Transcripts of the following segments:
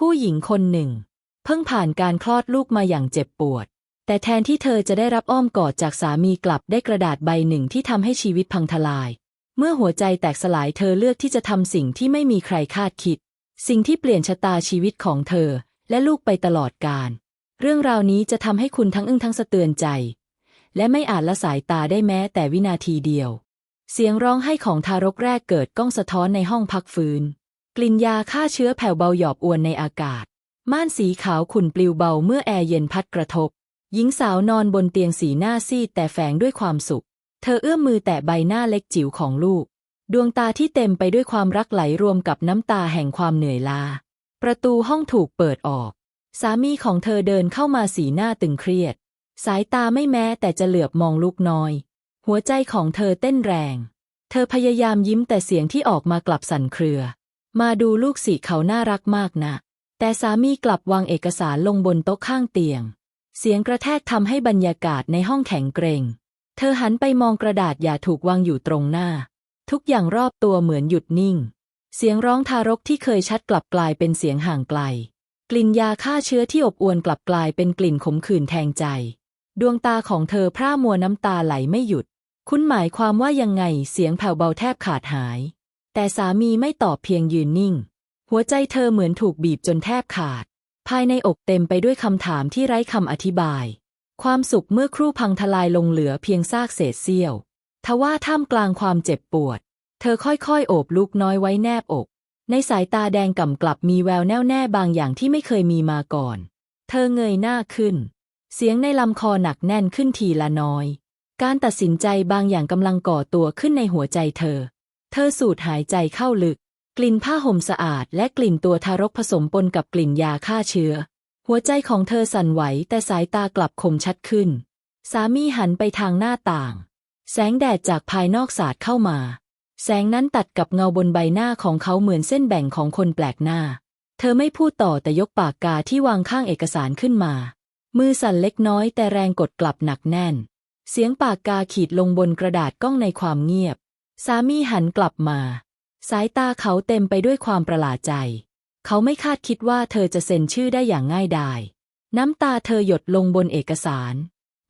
ผู้หญิงคนหนึ่ง เพิ่งผ่านการคลอดลูกมาอย่างเจ็บปวด แต่แทนที่เธอจะได้รับอ้อมกอดจากสามีกลับได้กระดาษใบหนึ่งที่ทำให้ชีวิตพังทลาย เมื่อหัวใจแตกสลายเธอเลือกที่จะทำสิ่งที่ไม่มีใครคาดคิด สิ่งที่เปลี่ยนชะตาชีวิตของเธอ และลูกไปตลอดกาลเรื่องราวนี้จะทำให้คุณทั้งอึ้งทั้งสะเตือนใจ และไม่อาจละสายตาได้แม้แต่วินาทีเดียว เสียงร้องไห้ของทารกแรกเกิดก้องสะท้อนในห้องพักฟื้น กลิ่นยาฆ่าเชื้อแผ่วเบาหยอบอวนในอากาศ ม่านสีขาวขุ่นปลิวเบาเมื่อแอร์เย็นพัดกระทบ หญิงสาวนอนบนเตียงสีหน้าซีดแต่แฝงด้วยความสุข เธอเอื้อมมือแตะใบหน้าเล็กจิ๋วของลูก ดวงตาที่เต็มไปด้วยความรักไหลรวมกับน้ำตาแห่งความเหนื่อยล้า ประตูห้องถูกเปิดออก สามีของเธอเดินเข้ามาสีหน้าตึงเครียด สายตาไม่แม้แต่จะเหลือบมองลูกน้อย หัวใจของเธอเต้นแรง เธอพยายามยิ้มแต่เสียงที่ออกมากลับสั่นเครือ มาดูลูกสิเขาน่ารักมากนะ แต่สามีกลับวางเอกสารลงบนโต๊ะข้างเตียง เสียงกระแทกทำให้บรรยากาศในห้องแข็งเกรงเธอหันไปมองกระดาษอย่าถูกวางอยู่ตรงหน้า ทุกอย่างรอบตัวเหมือนหยุดนิ่ง เสียงร้องทารกที่เคยชัดกลับกลายเป็นเสียงห่างไกล กลิ่นยาฆ่าเชื้อที่อบอวนกลับกลายเป็นกลิ่นขมขื่นแทงใจ ดวงตาของเธอพร่ามัวน้ำตาไหลไม่หยุด คุณหมายความว่ายังไงเสียงแผ่วเบาแทบขาดหาย แต่สามีไม่ตอบเพียงยืนนิ่ง หัวใจเธอเหมือนถูกบีบจนแทบขาด ภายในอกเต็มไปด้วยคำถามที่ไร้คำอธิบาย ความสุขเมื่อครู่พังทลายลงเหลือเพียงซากเศษเสี้ยว ทว่าท่ามกลางความเจ็บปวด เธอค่อยๆ โอบลูกน้อยไว้แนบอก ในสายตาแดงก่ำกลับมีแววแน่วแน่บางอย่างที่ไม่เคยมีมาก่อน เธอเงยหน้าขึ้น เสียงในลำคอหนักแน่นขึ้นทีละน้อย การตัดสินใจบางอย่างกำลังก่อตัวขึ้นในหัวใจเธอ เธอสูดหายใจเข้าลึก กลิ่นผ้าห่มสะอาด และกลิ่นตัวทารกผสมปนกับกลิ่นยาฆ่าเชื้อ หัวใจของเธอสั่นไหวแต่สายตากลับคมชัดขึ้น สามีหันไปทางหน้าต่าง แสงแดดจากภายนอกสาดเข้ามา แสงนั้นตัดกับเงาบนใบหน้าของเขาเหมือนเส้นแบ่งของคนแปลกหน้า เธอไม่พูดต่อแต่ยกปากกาที่วางข้างเอกสารขึ้นมา มือสั่นเล็กน้อยแต่แรงกดกลับหนักแน่น เสียงปากกาขีดลงบนกระดาษก้องในความเงียบ สามีหันกลับมา สายตาเขาเต็มไปด้วยความประหลาดใจ เขาไม่คาดคิดว่าเธอจะเซ็นชื่อได้อย่างง่ายดาย น้ำตาเธอหยดลงบนเอกสาร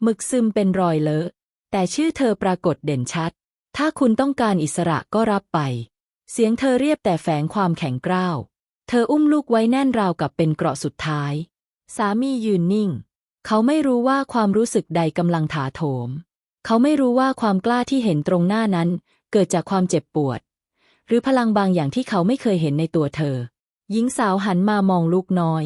หมึกซึมเป็นรอยเลอะ แต่ชื่อเธอปรากฏเด่นชัด ถ้าคุณต้องการอิสระก็รับไป เสียงเธอเรียบแต่แฝงความแข็งกร้าว เธออุ้มลูกไว้แน่นราวกับเป็นเกราะสุดท้าย สามียืนนิ่ง เขาไม่รู้ว่าความรู้สึกใดกำลังถาโถม เขาไม่รู้ว่าความกล้าที่เห็นตรงหน้านั้น เกิดจากความเจ็บปวด หรือพลังบางอย่างที่เขาไม่เคยเห็นในตัวเธอ หญิงสาวหันมามองลูกน้อย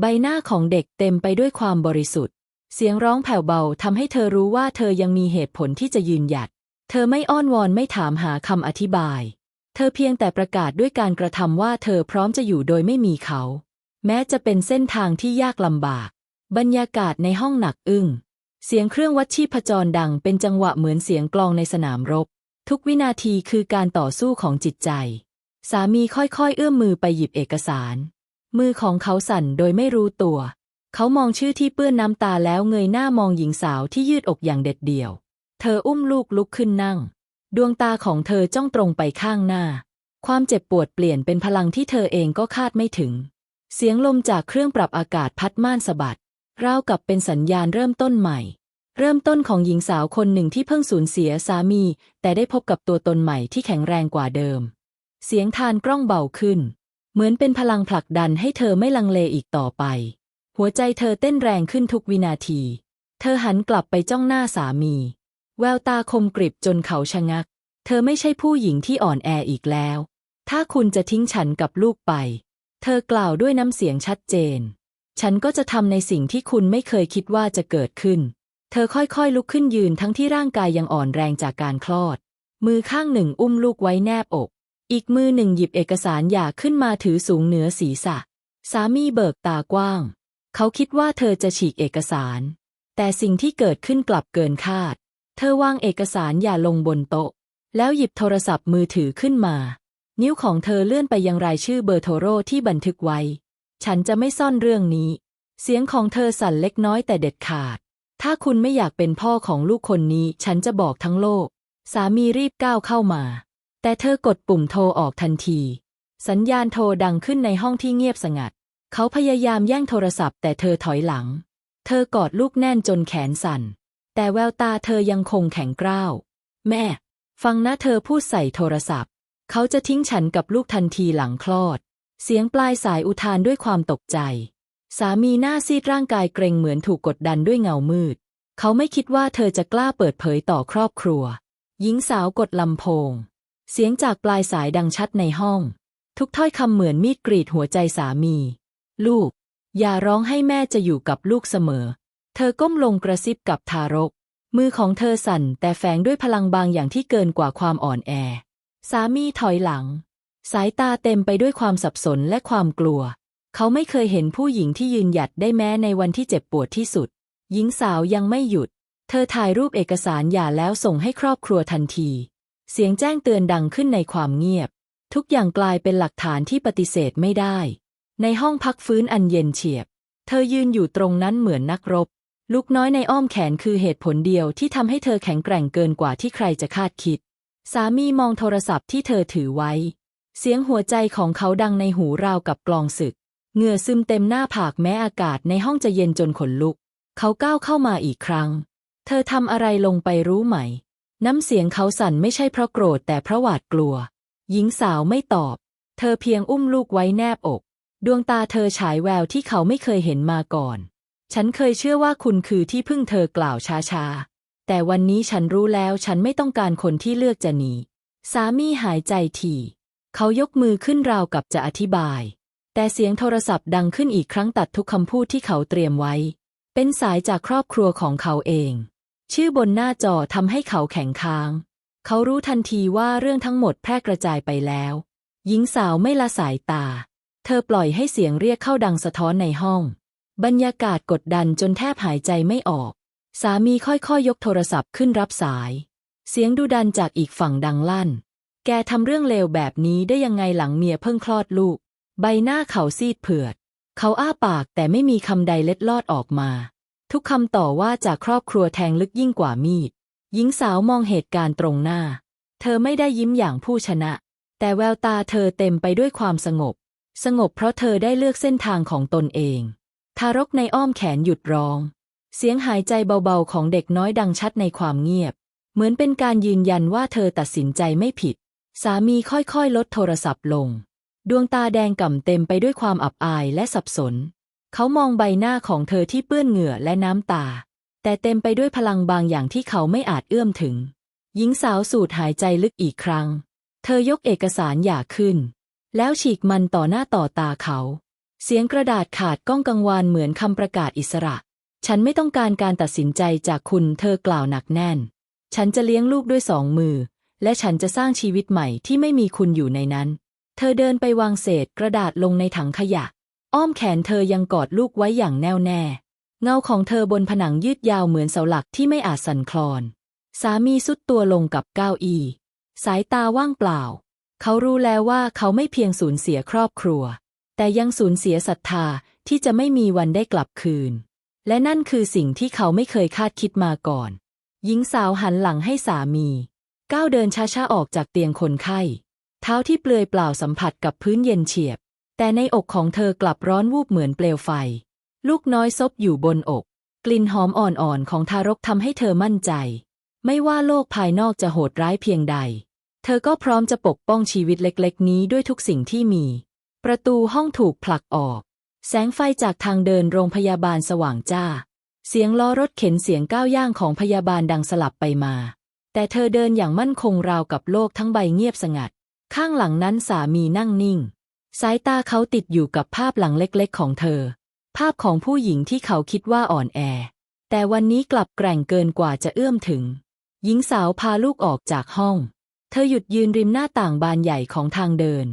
ใบหน้าของเด็กเต็มไปด้วยความบริสุทธิ์ เสียงร้องแผ่วเบาทำให้เธอรู้ว่าเธอยังมีเหตุผลที่จะยืนหยัด เธอไม่อ้อนวอนไม่ถามหาคำอธิบาย เธอเพียงแต่ประกาศด้วยการกระทำว่าเธอพร้อมจะอยู่โดยไม่มีเขา แม้จะเป็นเส้นทางที่ยากลำบาก บรรยากาศในห้องหนักอึ้งเสียงเครื่องวัดชีพจรดังเป็นจังหวะเหมือนเสียงกลองในสนามรบ ทุกวินาทีคือการต่อสู้ของจิตใจ สามีค่อยๆ เอื้อมมือไปหยิบเอกสาร มือของเขาสั่นโดยไม่รู้ตัว เขามองชื่อที่เปื้อนน้ำตาแล้วเงยหน้ามองหญิงสาวที่ยืดอกอย่างเด็ดเดี่ยว เธออุ้มลูกลุกขึ้นนั่ง ดวงตาของเธอจ้องตรงไปข้างหน้า ความเจ็บปวดเปลี่ยนเป็นพลังที่เธอเองก็คาดไม่ถึง เสียงลมจากเครื่องปรับอากาศพัดม่านสะบัดราวกับเป็นสัญญาณเริ่มต้นใหม่ เริ่มต้นของหญิงสาวคนหนึ่งที่เพิ่งสูญเสียสามี แต่ได้พบกับตัวตนใหม่ที่แข็งแรงกว่าเดิม เสียงทานกล้องเบาขึ้น เหมือนเป็นพลังผลักดันให้เธอไม่ลังเลอีกต่อไป หัวใจเธอเต้นแรงขึ้นทุกวินาที เธอหันกลับไปจ้องหน้าสามี แววตาคมกริบจนเขาชะงัก เธอไม่ใช่ผู้หญิงที่อ่อนแออีกแล้ว ถ้าคุณจะทิ้งฉันกับลูกไป เธอกล่าวด้วยน้ำเสียงชัดเจน ฉันก็จะทำในสิ่งที่คุณไม่เคยคิดว่าจะเกิดขึ้น เธอค่อยๆลุกขึ้นยืนทั้งที่ร่างกายยังอ่อนแรงจากการคลอด มือข้างหนึ่งอุ้มลูกไว้แนบอก อีกมือหนึ่งหยิบเอกสารหย่าขึ้นมาถือสูงเหนือศีรษะ สามีเบิกตากว้าง เขาคิดว่าเธอจะฉีกเอกสาร แต่สิ่งที่เกิดขึ้นกลับเกินคาด เธอวางเอกสารหย่าลงบนโต๊ะ แล้วหยิบโทรศัพท์มือถือขึ้นมา นิ้วของเธอเลื่อนไปยังรายชื่อเบอร์โทรที่บันทึกไว้ ฉันจะไม่ซ่อนเรื่องนี้ เสียงของเธอสั่นเล็กน้อยแต่เด็ดขาด ถ้าคุณไม่อยากเป็นพ่อของลูกคนนี้ ฉันจะบอกทั้งโลก สามีรีบก้าวเข้ามา แต่เธอกดปุ่มโทรออกทันที สัญญาณโทรดังขึ้นในห้องที่เงียบสงัด เขาพยายามแย่งโทรศัพท์แต่เธอถอยหลัง เธอกอดลูกแน่นจนแขนสั่น แต่แววตาเธอยังคงแข็งกร้าว แม่ ฟังนะเธอพูดใส่โทรศัพท์ เขาจะทิ้งฉันกับลูกทันทีหลังคลอด เสียงปลายสายอุทานด้วยความตกใจ สามีหน้าซีดร่างกายเกรงเหมือนถูกกดดันด้วยเงามืด เขาไม่คิดว่าเธอจะกล้าเปิดเผยต่อครอบครัว หญิงสาวกดลำโพง เสียงจากปลายสายดังชัดในห้อง ทุกถ้อยคำเหมือนมีดกรีดหัวใจสามี ลูก อย่าร้องให้แม่จะอยู่กับลูกเสมอ เธอก้มลงกระซิบกับทารก มือของเธอสั่นแต่แฝงด้วยพลังบางอย่างที่เกินกว่าความอ่อนแอ สามีถอยหลัง สายตาเต็มไปด้วยความสับสนและความกลัว เขาไม่เคยเห็นผู้หญิงที่ยืนหยัดได้แม้ในวันที่เจ็บปวดที่สุด หญิงสาวยังไม่หยุด เธอถ่ายรูปเอกสารหย่าแล้วส่งให้ครอบครัวทันที เสียงแจ้งเตือนดังขึ้นในความเงียบ ทุกอย่างกลายเป็นหลักฐานที่ปฏิเสธไม่ได้ ในห้องพักฟื้นอันเย็นเฉียบ เธอยืนอยู่ตรงนั้นเหมือนนักรบ ลูกน้อยในอ้อมแขนคือเหตุผลเดียวที่ทำให้เธอแข็งแกร่งเกินกว่าที่ใครจะคาดคิด สามีมองโทรศัพท์ที่เธอถือไว้ เสียงหัวใจของเขาดังในหูราวกับกลองศึก เหงื่อซึมเต็มหน้าผากแม้อากาศในห้องจะเย็นจนขนลุก เขาก้าวเข้ามาอีกครั้ง เธอทำอะไรลงไปรู้ไหม น้ำเสียงเขาสั่นไม่ใช่เพราะโกรธแต่เพราะหวาดกลัว หญิงสาวไม่ตอบ เธอเพียงอุ้มลูกไว้แนบอก ดวงตาเธอฉายแววที่เขาไม่เคยเห็นมาก่อน ฉันเคยเชื่อว่าคุณคือที่พึ่งเธอกล่าวช้าๆ แต่วันนี้ฉันรู้แล้วฉันไม่ต้องการคนที่เลือกจะหนี สามีหายใจถี่ เขายกมือขึ้นราวกับจะอธิบาย แต่เสียงโทรศัพท์ดังขึ้นอีกครั้งตัดทุกคำพูดที่เขาเตรียมไว้ เป็นสายจากครอบครัวของเขาเอง ชื่อบนหน้าจอทำให้เขาแข็งค้าง เขารู้ทันทีว่าเรื่องทั้งหมดแพร่กระจายไปแล้ว หญิงสาวไม่ละสายตา เธอปล่อยให้เสียงเรียกเข้าดังสะท้อนในห้อง บรรยากาศกดดันจนแทบหายใจไม่ออก สามีค่อยๆยยกโทรศัพท์ขึ้นรับสาย เสียงดุดันจากอีกฝั่งดังลั่น แกทำเรื่องเลวแบบนี้ได้ยังไงหลังเมียเพิ่งคลอดลูก ใบหน้าเขาซีดเผือด เขาอ้าปากแต่ไม่มีคำใดเล็ดลอดออกมา ทุกคำต่อว่าจากครอบครัวแทงลึกยิ่งกว่ามีด หญิงสาวมองเหตุการณ์ตรงหน้า เธอไม่ได้ยิ้มอย่างผู้ชนะ แต่แววตาเธอเต็มไปด้วยความสงบ สงบเพราะเธอได้เลือกเส้นทางของตนเอง ทารกในอ้อมแขนหยุดร้อง เสียงหายใจเบาๆของเด็กน้อยดังชัดในความเงียบ เหมือนเป็นการยืนยันว่าเธอตัดสินใจไม่ผิด สามีค่อยๆ ลดโทรศัพท์ลง ดวงตาแดงก่ำเต็มไปด้วยความอับอายและสับสน เขามองใบหน้าของเธอที่เปื้อนเหงื่อและน้ำตา แต่เต็มไปด้วยพลังบางอย่างที่เขาไม่อาจเอื้อมถึง หญิงสาวสูดหายใจลึกอีกครั้ง เธอยกเอกสารหย่าขึ้น แล้วฉีกมันต่อหน้าต่อตาเขา เสียงกระดาษขาดก้องกังวานเหมือนคำประกาศอิสระ ฉันไม่ต้องการการตัดสินใจจากคุณเธอกล่าวหนักแน่น ฉันจะเลี้ยงลูกด้วยสองมือ และฉันจะสร้างชีวิตใหม่ที่ไม่มีคุณอยู่ในนั้น เธอเดินไปวางเศษกระดาษลงในถังขยะ อ้อมแขนเธอยังกอดลูกไว้อย่างแน่วแน่ เงาของเธอบนผนังยืดยาวเหมือนเสาหลักที่ไม่อาจสั่นคลอน สามีสุดตัวลงกับเก้าอี้สายตาว่างเปล่า เขารู้แล้วว่าเขาไม่เพียงสูญเสียครอบครัว แต่ยังสูญเสียศรัทธาที่จะไม่มีวันได้กลับคืน และนั่นคือสิ่งที่เขาไม่เคยคาดคิดมาก่อน หญิงสาวหันหลังให้สามี ก้าวเดินช้าๆออกจากเตียงคนไข้ เท้าที่เปลือยเปล่าสัมผัสกับพื้นเย็นเฉียบ แต่ในอกของเธอกลับร้อนวูบเหมือนเปลวไฟ ลูกน้อยซบอยู่บนอก กลิ่นหอมอ่อนๆของทารกทำให้เธอมั่นใจ ไม่ว่าโลกภายนอกจะโหดร้ายเพียงใด เธอก็พร้อมจะปกป้องชีวิตเล็กๆ นี้ด้วยทุกสิ่งที่มี ประตูห้องถูกผลักออก แสงไฟจากทางเดินโรงพยาบาลสว่างจ้า เสียงล้อรถเข็นเสียงก้าวย่างของพยาบาลดังสลับไปมา แต่เธอเดินอย่างมั่นคงราวกับโลกทั้งใบเงียบสงัด ข้างหลังนั้นสามีนั่งนิ่ง สายตาเขาติดอยู่กับภาพหลังเล็กๆ ของเธอ ภาพของผู้หญิงที่เขาคิดว่าอ่อนแอ แต่วันนี้กลับแกร่งเกินกว่าจะเอื้อมถึง หญิงสาวพาลูกออกจากห้อง เธอหยุดยืนริมหน้าต่างบานใหญ่ของทางเดิน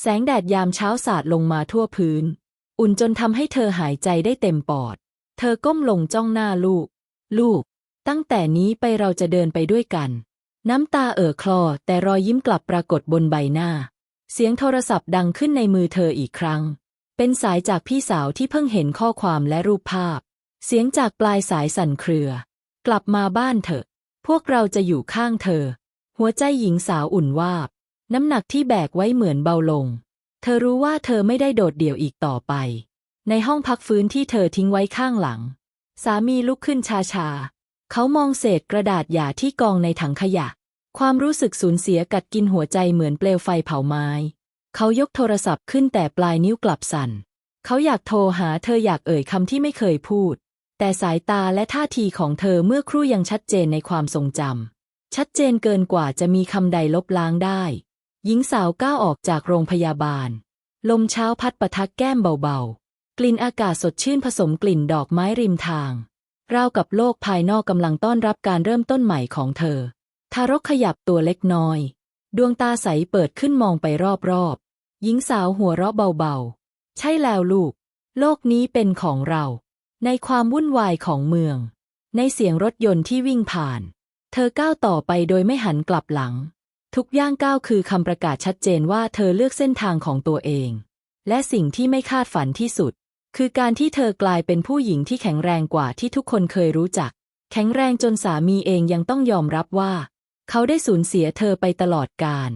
แสงแดดยามเช้าสาดลงมาทั่วพื้น อุ่นจนทำให้เธอหายใจได้เต็มปอด เธอก้มลงจ้องหน้าลูก ลูก ตั้งแต่นี้ไปเราจะเดินไปด้วยกัน น้ำตาเอ่อคลอ แต่รอยยิ้มกลับปรากฏบนใบหน้า เสียงโทรศัพท์ดังขึ้นในมือเธออีกครั้ง เป็นสายจากพี่สาวที่เพิ่งเห็นข้อความและรูปภาพ เสียงจากปลายสายสั่นเครือ กลับมาบ้านเถอะ พวกเราจะอยู่ข้างเธอ หัวใจหญิงสาวอุ่นวาบ น้ำหนักที่แบกไว้เหมือนเบาลง เธอรู้ว่าเธอไม่ได้โดดเดี่ยวอีกต่อไป ในห้องพักฟื้นที่เธอทิ้งไว้ข้างหลัง สามีลุกขึ้นชาๆ เขามองเศษกระดาษหยาที่กองในถังขยะ ความรู้สึกสูญเสียกัดกินหัวใจเหมือนเปลวไฟเผาไม้ เขายกโทรศัพท์ขึ้นแต่ปลายนิ้วกลับสั่น เขาอยากโทรหาเธออยากเอ่ยคำที่ไม่เคยพูด แต่สายตาและท่าทีของเธอเมื่อครู่ยังชัดเจนในความทรงจำ ชัดเจนเกินกว่าจะมีคำใดลบล้างได้ หญิงสาวก้าวออกจากโรงพยาบาล ลมเช้าพัดประทักแก้มเบาๆ กลิ่นอากาศสดชื่นผสมกลิ่นดอกไม้ริมทาง ราวกับโลกภายนอกกำลังต้อนรับการเริ่มต้นใหม่ของเธอ ทารกขยับตัวเล็กน้อย ดวงตาใสเปิดขึ้นมองไปรอบๆ หญิงสาวหัวเราะเบาๆ ใช่แล้วลูก โลกนี้เป็นของเรา ในความวุ่นวายของเมือง ในเสียงรถยนต์ที่วิ่งผ่าน เธอก้าวต่อไปโดยไม่หันกลับหลัง ทุกย่างก้าวคือคำประกาศชัดเจนว่าเธอเลือกเส้นทางของตัวเอง และสิ่งที่ไม่คาดฝันที่สุด คือการที่เธอกลายเป็นผู้หญิงที่แข็งแรงกว่าที่ทุกคนเคยรู้จัก แข็งแรงจนสามีเองยังต้องยอมรับว่า เขาได้สูญเสียเธอไปตลอดกาล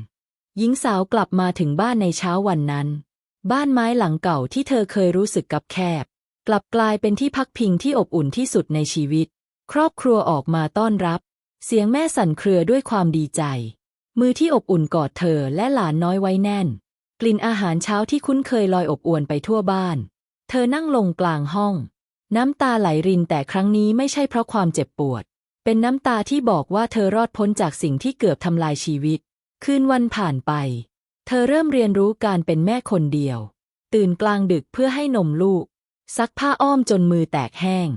หญิงสาวกลับมาถึงบ้านในเช้าวันนั้น บ้านไม้หลังเก่าที่เธอเคยรู้สึกกับแคบ กลับกลายเป็นที่พักพิงที่อบอุ่นที่สุดในชีวิต ครอบครัวออกมาต้อนรับ เสียงแม่สั่นเครือด้วยความดีใจ มือที่อบอุ่นกอดเธอและหลานน้อยไว้แน่น กลิ่นอาหารเช้าที่คุ้นเคยลอยอบอวนไปทั่วบ้าน ธอนั่งลงกลางห้อง น้ำตาไหลรินแต่ครั้งนี้ไม่ใช่เพราะความเจ็บปวด เป็นน้ำตาที่บอกว่าเธอรอดพ้นจากสิ่งที่เกือบทำลายชีวิต คืนวันผ่านไป เธอเริ่มเรียนรู้การเป็นแม่คนเดียว ตื่นกลางดึกเพื่อให้นมลูก ซักผ้าอ้อมจนมือแตกแห้ง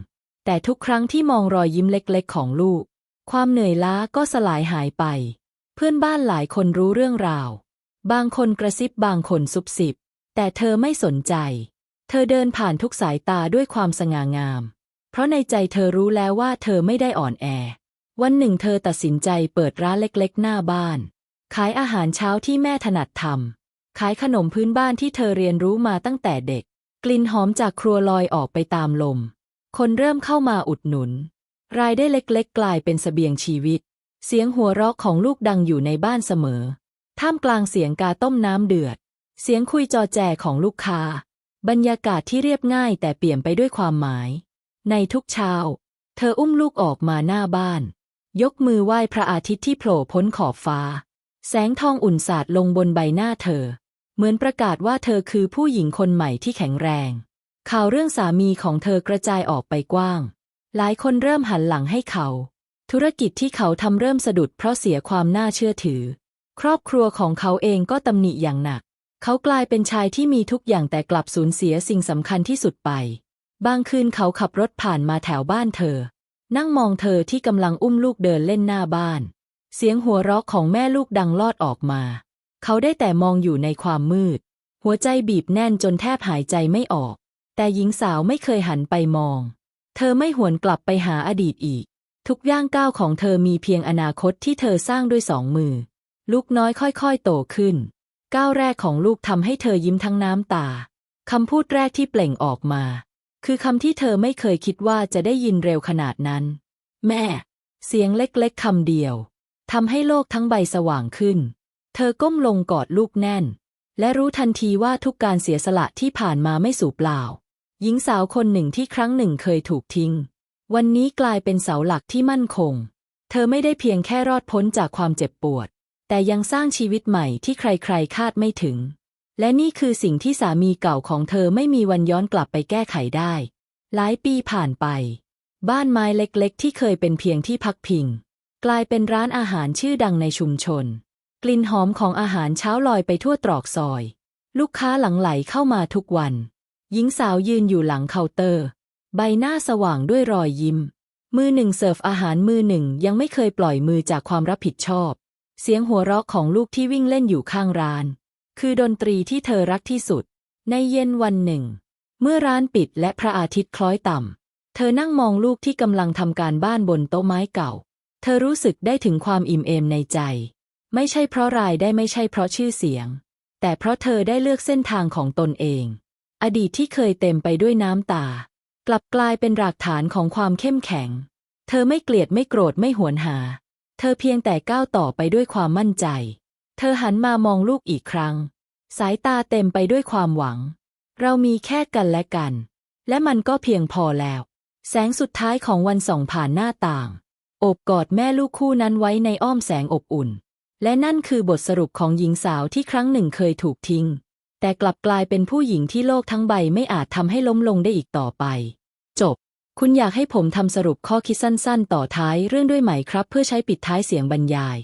แต่ทุกครั้งที่มองรอยยิ้มเล็กๆ ของลูก ความเหนื่อยล้าก็สลายหายไป เพื่อนบ้านหลายคนรู้เรื่องราว บางคนกระซิบบางคนซุบซิบ แต่เธอไม่สนใจ เธอเดินผ่านทุกสายตาด้วยความสง่างาม เพราะในใจเธอรู้แล้วว่าเธอไม่ได้อ่อนแอ วันหนึ่งเธอตัดสินใจเปิดร้านเล็กๆ หน้าบ้าน ขายอาหารเช้าที่แม่ถนัดทำ ขายขนมพื้นบ้านที่เธอเรียนรู้มาตั้งแต่เด็ก กลิ่นหอมจากครัวลอยออกไปตามลม คนเริ่มเข้ามาอุดหนุน รายได้เล็กๆ กลายเป็นเสบียงชีวิต เสียงหัวเราะของลูกดังอยู่ในบ้านเสมอ ท่ามกลางเสียงกาต้มน้ำเดือด เสียงคุยจอแจของลูกค้า บรรยากาศที่เรียบง่ายแต่เปลี่ยมไปด้วยความหมาย ในทุกเช้า เธออุ้มลูกออกมาหน้าบ้าน ยกมือไหว้พระอาทิตย์ที่โผล่พ้นขอบฟ้า แสงทองอุ่นสาดลงบนใบหน้าเธอ เหมือนประกาศว่าเธอคือผู้หญิงคนใหม่ที่แข็งแรง ข่าวเรื่องสามีของเธอกระจายออกไปกว้าง หลายคนเริ่มหันหลังให้เขา ธุรกิจที่เขาทำเริ่มสะดุดเพราะเสียความน่าเชื่อถือ ครอบครัวของเขาเองก็ตำหนิอย่างหนัก เขากลายเป็นชายที่มีทุกอย่างแต่กลับสูญเสียสิ่งสำคัญที่สุดไป บางคืนเขาขับรถผ่านมาแถวบ้านเธอ นั่งมองเธอที่กำลังอุ้มลูกเดินเล่นหน้าบ้าน เสียงหัวเราะของแม่ลูกดังลอดออกมา เขาได้แต่มองอยู่ในความมืด หัวใจบีบแน่นจนแทบหายใจไม่ออก แต่หญิงสาวไม่เคยหันไปมอง เธอไม่หวนกลับไปหาอดีตอีก ทุกย่างก้าวของเธอมีเพียงอนาคตที่เธอสร้างด้วยสองมือ ลูกน้อยค่อยๆ โตขึ้น ก้าวแรกของลูกทำให้เธอยิ้มทั้งน้ำตา คำพูดแรกที่เปล่งออกมา คือคำที่เธอไม่เคยคิดว่าจะได้ยินเร็วขนาดนั้น แม่ เสียงเล็กๆคำเดียวทำให้โลกทั้งใบสว่างขึ้น เธอก้มลงกอดลูกแน่น และรู้ทันทีว่าทุกการเสียสละที่ผ่านมาไม่สูญเปล่า หญิงสาวคนหนึ่งที่ครั้งหนึ่งเคยถูกทิ้ง วันนี้กลายเป็นเสาหลักที่มั่นคง เธอไม่ได้เพียงแค่รอดพ้นจากความเจ็บปวด แต่ยังสร้างชีวิตใหม่ที่ใครๆ คาดไม่ถึง และนี่คือสิ่งที่สามีเก่าของเธอไม่มีวันย้อนกลับไปแก้ไขได้ หลายปีผ่านไป บ้านไม้เล็กๆ ที่เคยเป็นเพียงที่พักพิง กลายเป็นร้านอาหารชื่อดังในชุมชน กลิ่นหอมของอาหารเช้าลอยไปทั่วตรอกซอย ลูกค้าหลั่งไหลเข้ามาทุกวัน หญิงสาวยืนอยู่หลังเคาน์เตอร์ ใบหน้าสว่างด้วยรอยยิ้ม มือหนึ่งเสิร์ฟอาหารมือหนึ่งยังไม่เคยปล่อยมือจากความรับผิดชอบ เสียงหัวเราะของลูกที่วิ่งเล่นอยู่ข้างร้าน คือดนตรีที่เธอรักที่สุด ในเย็นวันหนึ่ง เมื่อร้านปิดและพระอาทิตย์คล้อยต่ำ เธอนั่งมองลูกที่กำลังทำการบ้านบนโต๊ะไม้เก่า เธอรู้สึกได้ถึงความอิ่มเอมในใจ ไม่ใช่เพราะรายได้ไม่ใช่เพราะชื่อเสียง แต่เพราะเธอได้เลือกเส้นทางของตนเอง อดีตที่เคยเต็มไปด้วยน้ำตา กลับกลายเป็นรากฐานของความเข้มแข็ง เธอไม่เกลียดไม่โกรธไม่หวนหา เธอเพียงแต่ก้าวต่อไปด้วยความมั่นใจ เธอหันมามองลูกอีกครั้ง สายตาเต็มไปด้วยความหวัง เรามีแค่กันและกัน และมันก็เพียงพอแล้ว แสงสุดท้ายของวันส่องผ่านหน้าต่าง อบกอดแม่ลูกคู่นั้นไว้ในอ้อมแสงอบอุ่น และนั่นคือบทสรุปของหญิงสาวที่ครั้งหนึ่งเคยถูกทิ้ง แต่กลับกลายเป็นผู้หญิงที่โลกทั้งใบไม่อาจทำให้ล้มลงได้อีกต่อไป จบ คุณอยากให้ผมทำสรุปข้อคิดสั้น ๆ ต่อท้ายเรื่องด้วยไหมครับ เพื่อใช้ปิดท้ายเสียงบรรยาย